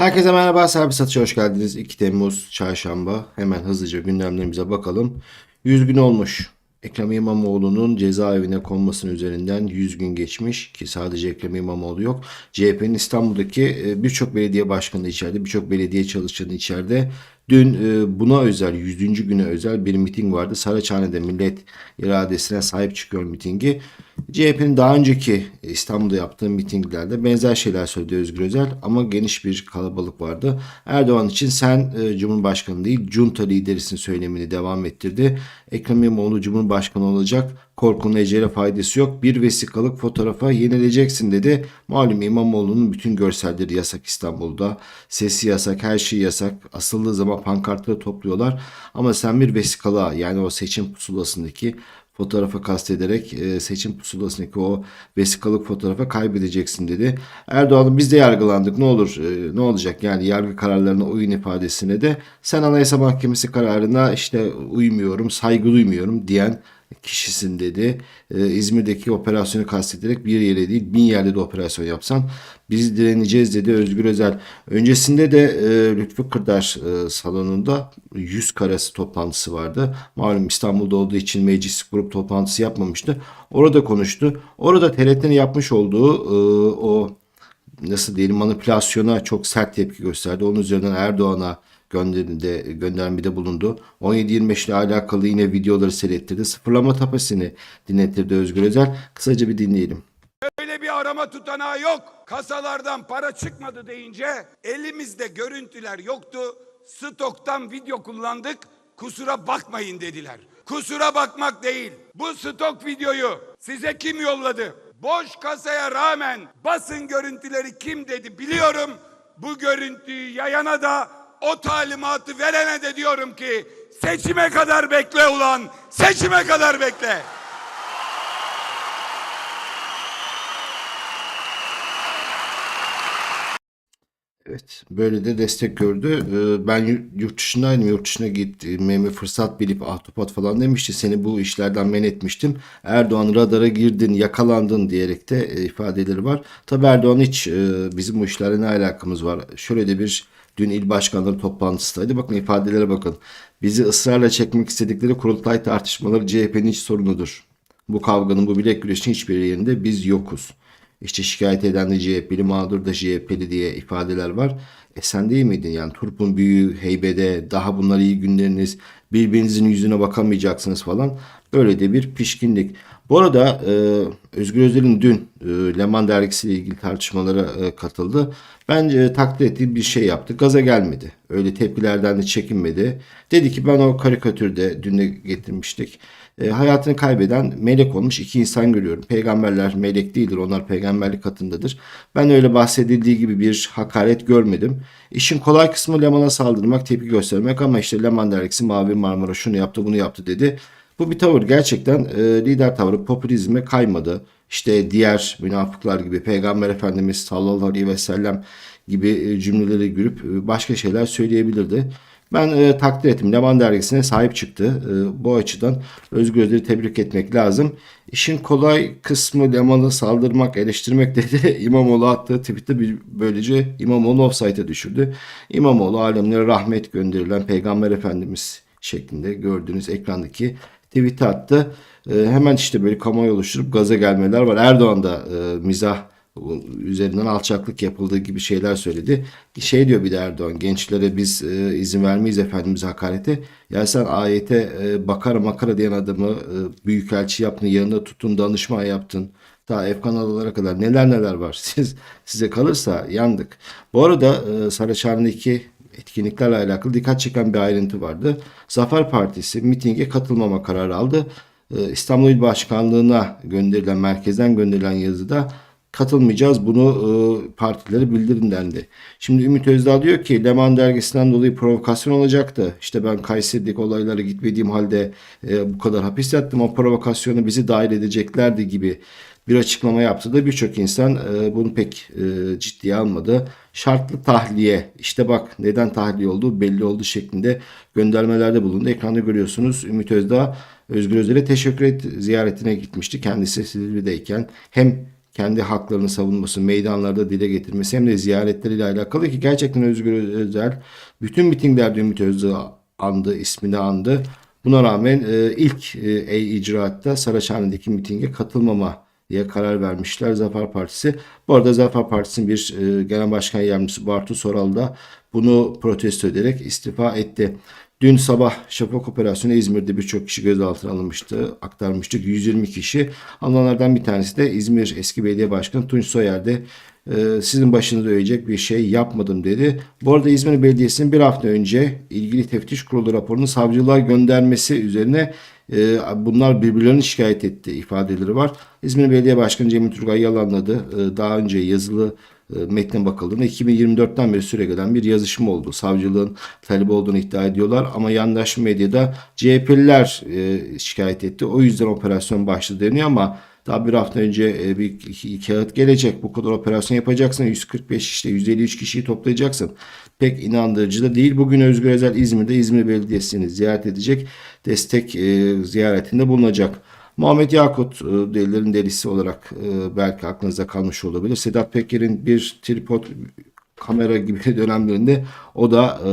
Herkese merhaba, Servis Satış'a hoş geldiniz. 2 Temmuz Çarşamba. Hemen hızlıca gündemlerimize bakalım. 100 gün olmuş. Ekrem İmamoğlu'nun cezaevine konmasının üzerinden 100 gün geçmiş ki sadece Ekrem İmamoğlu yok. CHP'nin İstanbul'daki e, birçok belediye başkanı içeride, birçok belediye çalışanı içeride. Dün e, buna özel, 100. güne özel bir miting vardı. Saraçhane'de millet iradesine sahip çıkıyor mitingi. CHP'nin daha önceki İstanbul'da yaptığı mitinglerde benzer şeyler söyledi Özgür Özel ama geniş bir kalabalık vardı. Erdoğan için sen e, Cumhurbaşkanı değil, junta liderisin söylemini devam ettirdi. Ekrem İmamoğlu Cumhurbaşkanı olacak. Korkunun ecele faydası yok. Bir vesikalık fotoğrafa yenileceksin dedi. Malum İmamoğlu'nun bütün görselleri yasak İstanbul'da. Sesi yasak, her şey yasak. Asıldığı zaman pankartları topluyorlar. Ama sen bir vesikalığa yani o seçim pusulasındaki fotoğrafa kastederek e, seçim pusulasındaki o vesikalık fotoğrafa kaybedeceksin dedi. Erdoğan'ın biz de yargılandık ne olur e, ne olacak yani yargı kararlarına uyun ifadesine de sen Anayasa Mahkemesi kararına işte uymuyorum saygı duymuyorum diyen kişisin dedi. Ee, İzmir'deki operasyonu kastederek bir yere değil bin yerde de operasyon yapsan biz direneceğiz dedi Özgür Özel. Öncesinde de e, Lütfü Kırdar e, salonunda yüz karası toplantısı vardı. Malum İstanbul'da olduğu için meclis grup toplantısı yapmamıştı. Orada konuştu. Orada TRT'nin yapmış olduğu e, o nasıl diyelim manipülasyona çok sert tepki gösterdi. Onun üzerinden Erdoğan'a gönderinde, göndermede bulundu. 17-25 ile alakalı yine videoları seyrettirdi. Sıfırlama tapasını dinlettirdi Özgür Özel. Kısaca bir dinleyelim. Öyle bir arama tutanağı yok. Kasalardan para çıkmadı deyince elimizde görüntüler yoktu. Stoktan video kullandık. Kusura bakmayın dediler. Kusura bakmak değil. Bu stok videoyu size kim yolladı? Boş kasaya rağmen basın görüntüleri kim dedi biliyorum. Bu görüntüyü yayana da o talimatı verene de diyorum ki seçime kadar bekle ulan. Seçime kadar bekle. Evet, böyle de destek gördü. Ee, Ben yu- yurt dışındaydım. Yurt dışına gitmemi fırsat bilip ahtupat falan demişti. Seni bu işlerden men etmiştim. Erdoğan radara girdin, yakalandın diyerek de e, ifadeleri var. Tabii Erdoğan hiç e, bizim bu işlerle ne alakamız var? Şöyle de bir dün il başkanları toplantısındaydı. Bakın ifadelere bakın. Bizi ısrarla çekmek istedikleri kurultay tartışmaları CHP'nin iç sorunudur. Bu kavganın, bu bilek güreşinin hiçbir yerinde biz yokuz. İşte şikayet eden de CHP'li, mağdur da CHP'li diye ifadeler var. E sen değil miydin yani Turp'un büyüğü, heybede, daha bunlar iyi günleriniz, birbirinizin yüzüne bakamayacaksınız falan. Böyle de bir pişkinlik. Bu arada e, Özgür Özel'in dün e, Leman dergisiyle ilgili tartışmalara e, katıldı. Bence e, takdir ettiği bir şey yaptı. Gaza gelmedi. Öyle tepkilerden de çekinmedi. Dedi ki ben o karikatürde dün de getirmiştik. E, hayatını kaybeden melek olmuş iki insan görüyorum. Peygamberler melek değildir. Onlar peygamberlik katındadır. Ben öyle bahsedildiği gibi bir hakaret görmedim. İşin kolay kısmı Leman'a saldırmak, tepki göstermek ama işte Leman dergisi Mavi Marmara şunu yaptı bunu yaptı dedi. Bu bir tavır gerçekten e, lider tavrı popülizme kaymadı. İşte diğer münafıklar gibi Peygamber Efendimiz sallallahu aleyhi ve sellem gibi e, cümleleri görüp e, başka şeyler söyleyebilirdi. Ben e, takdir ettim. Leman dergisine sahip çıktı. E, bu açıdan Özgür Özel'i tebrik etmek lazım. İşin kolay kısmı Leman'ı saldırmak, eleştirmek dedi. İmamoğlu attığı tweette bir, böylece İmamoğlu offside'e düşürdü. İmamoğlu alemlere rahmet gönderilen Peygamber Efendimiz şeklinde gördüğünüz ekrandaki tweet'i attı. E, hemen işte böyle kamuoyu oluşturup gaza gelmeler var. Erdoğan da e, mizah üzerinden alçaklık yapıldığı gibi şeyler söyledi. Şey diyor bir de Erdoğan gençlere biz e, izin vermeyiz Efendimiz hakarete. Ya sen ayete e, bakara makara diyen adamı e, büyükelçi yaptın yanında tutun danışma yaptın. Ta Efkan Adalara kadar neler neler var. Siz size kalırsa yandık. Bu arada e, Saraçhane'deki etkinliklerle alakalı dikkat çeken bir ayrıntı vardı. Zafer Partisi mitinge katılmama kararı aldı. E, İstanbul İl Başkanlığı'na gönderilen, merkezden gönderilen yazıda katılmayacağız bunu e, partilere bildirin dendi. Şimdi Ümit Özdağ diyor ki Leman dergisinden dolayı provokasyon olacaktı. İşte ben Kayseri'deki olaylara gitmediğim halde e, bu kadar hapis yattım. O provokasyonu bizi dahil edeceklerdi gibi bir açıklama yaptı da birçok insan e, bunu pek e, ciddiye almadı. Şartlı tahliye işte bak neden tahliye olduğu belli oldu şeklinde göndermelerde bulundu. Ekranda görüyorsunuz Ümit Özdağ Özgür Özel'e teşekkür et ziyaretine gitmişti. Kendisi Silivri'deyken hem kendi haklarını savunması, meydanlarda dile getirmesi hem de ziyaretleriyle alakalı ki gerçekten Özgür Özel bütün mitinglerde Ümit Özdağ andı, ismini andı. Buna rağmen e, ilk e, e-icraatta Saraçhane'deki mitinge katılmama diye karar vermişler Zafer Partisi. Bu arada Zafer Partisi'nin bir e, genel başkan yardımcısı Bartu Soral da bunu protesto ederek istifa etti. Dün sabah Şafak Operasyonu İzmir'de birçok kişi gözaltına alınmıştı. Aktarmıştık 120 kişi. Alınanlardan bir tanesi de İzmir eski belediye başkanı Tunç Soyer'de e, sizin başınıza ölecek bir şey yapmadım dedi. Bu arada İzmir Belediyesi'nin bir hafta önce ilgili teftiş kurulu raporunu savcılığa göndermesi üzerine e, bunlar birbirlerini şikayet etti ifadeleri var. İzmir Belediye Başkanı Cemil Turgay yalanladı. E, daha önce yazılı metne bakıldığında 2024'ten beri süre gelen bir yazışma oldu. Savcılığın talebi olduğunu iddia ediyorlar ama yandaş medyada CHP'liler e, şikayet etti. O yüzden operasyon başladı deniyor ama daha bir hafta önce e, bir kağıt gelecek. Bu kadar operasyon yapacaksın. 145 işte 153 kişiyi toplayacaksın. Pek inandırıcı da değil. Bugün Özgür Özel İzmir'de İzmir Belediyesi'ni ziyaret edecek. Destek e, ziyaretinde bulunacak. Muhammed Yakut e, delilerin delisi olarak e, belki aklınızda kalmış olabilir. Sedat Peker'in bir tripod kamera gibi dönemlerinde o da e,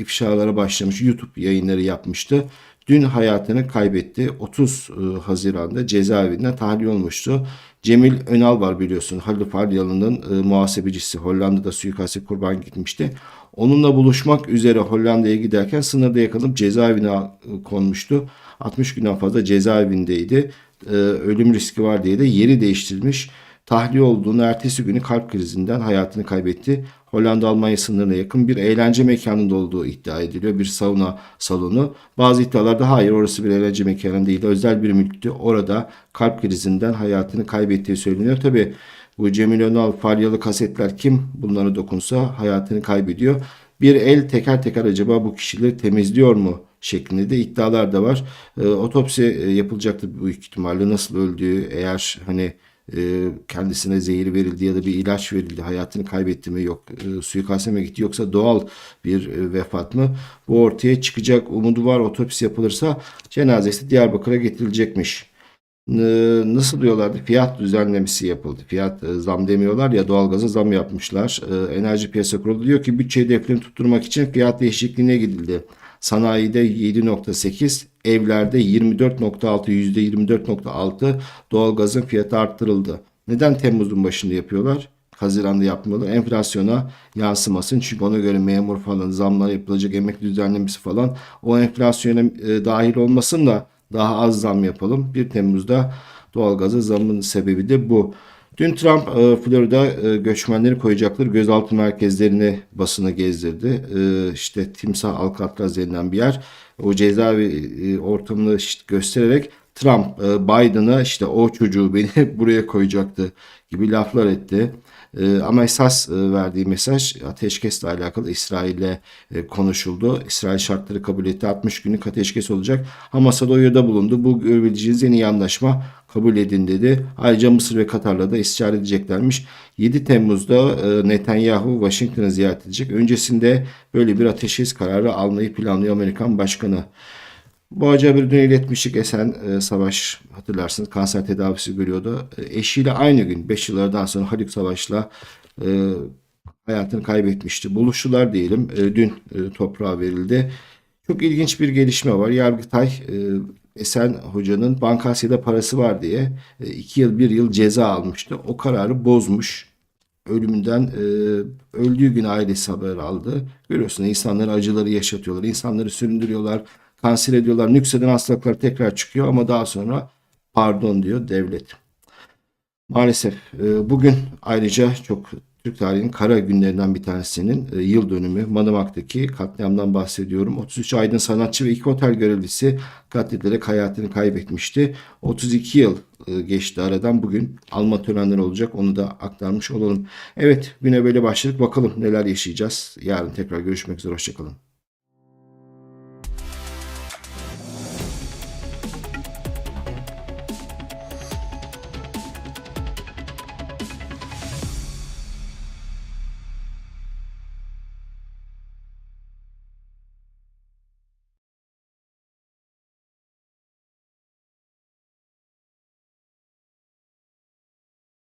ifşalara başlamış. YouTube yayınları yapmıştı. Dün hayatını kaybetti. 30 e, Haziran'da cezaevinden tahliye olmuştu. Cemil Önal var biliyorsun. Halil Faryalı'nın e, muhasebecisi. Hollanda'da suikaste kurban gitmişti. Onunla buluşmak üzere Hollanda'ya giderken sınırda yakalanıp cezaevine e, konmuştu. 60 günden fazla cezaevindeydi. E, ölüm riski var diye de yeri değiştirilmiş. Tahliye olduğunu ertesi günü kalp krizinden hayatını kaybetti. Hollanda Almanya sınırına yakın bir eğlence mekanında olduğu iddia ediliyor. Bir sauna salonu. Bazı iddialarda hayır orası bir eğlence mekanı değil. Özel bir mülktü. Orada kalp krizinden hayatını kaybettiği söyleniyor. Tabi bu Cemil Önal falyalı kasetler kim bunlara dokunsa hayatını kaybediyor. Bir el teker teker acaba bu kişileri temizliyor mu şeklinde de iddialar da var. E, otopsi yapılacaktır büyük ihtimalle nasıl öldüğü eğer hani e, kendisine zehir verildi ya da bir ilaç verildi. Hayatını kaybetti mi? Yok. E, suikaste mi gitti? Yoksa doğal bir e, vefat mı? Bu ortaya çıkacak umudu var. Otopsi yapılırsa cenazesi Diyarbakır'a getirilecekmiş. E, nasıl diyorlardı? Fiyat düzenlemesi yapıldı. Fiyat e, zam demiyorlar ya doğalgaza zam yapmışlar. Enerji piyasa kurulu diyor ki bütçe hedeflerini tutturmak için fiyat değişikliğine gidildi sanayide 7.8 evlerde 24.6 %24.6 doğalgazın fiyatı arttırıldı. Neden Temmuz'un başında yapıyorlar? Haziran'da yapmalı. Enflasyona yansımasın. Çünkü ona göre memur falan zamlar yapılacak emekli düzenlemesi falan o enflasyona e, dahil olmasın da daha az zam yapalım. 1 Temmuz'da doğalgaza zamın sebebi de bu. Dün Trump e, Florida e, göçmenleri koyacakları gözaltı merkezlerini basına gezdirdi. E, işte Timsah Alcatraz denilen bir yer. O cezaevi ortamını göstererek Trump e, Biden'a işte o çocuğu beni buraya koyacaktı gibi laflar etti. E, ama esas e, verdiği mesaj ateşkesle alakalı İsrail'le konuşuldu. İsrail şartları kabul etti. 60 günlük ateşkes olacak. Hamas'a da uyarıda bulundu. Bu görebileceğiniz en iyi anlaşma kabul edin dedi. Ayrıca Mısır ve Katar'la da istişare edeceklermiş. 7 Temmuz'da Netanyahu Washington'ı ziyaret edecek. Öncesinde böyle bir ateşkes kararı almayı planlıyor Amerikan Başkanı. Haberi dün iletmiştik Esen e, Savaş hatırlarsınız kanser tedavisi görüyordu. E, eşiyle aynı gün 5 yıllardan sonra Haluk Savaş'la e, hayatını kaybetmişti. Buluştular diyelim. E, dün e, toprağa verildi. Çok ilginç bir gelişme var. Yargıtay e, Esen Hoca'nın Bankasya'da parası var diye 2 yıl 1 yıl ceza almıştı. O kararı bozmuş. Ölümünden e, öldüğü gün ailesi haber aldı. Görüyorsun insanların acıları yaşatıyorlar. insanları süründürüyorlar. Kanser ediyorlar. Nükseden hastalıklar tekrar çıkıyor ama daha sonra pardon diyor devlet. Maalesef e, bugün ayrıca çok Türk tarihinin kara günlerinden bir tanesinin e, yıl dönümü Madımak'taki katliamdan bahsediyorum. 33 aydın sanatçı ve iki otel görevlisi katledilerek hayatını kaybetmişti. 32 yıl e, geçti aradan bugün alma törenleri olacak onu da aktarmış olalım. Evet güne böyle başladık bakalım neler yaşayacağız. Yarın tekrar görüşmek üzere hoşçakalın.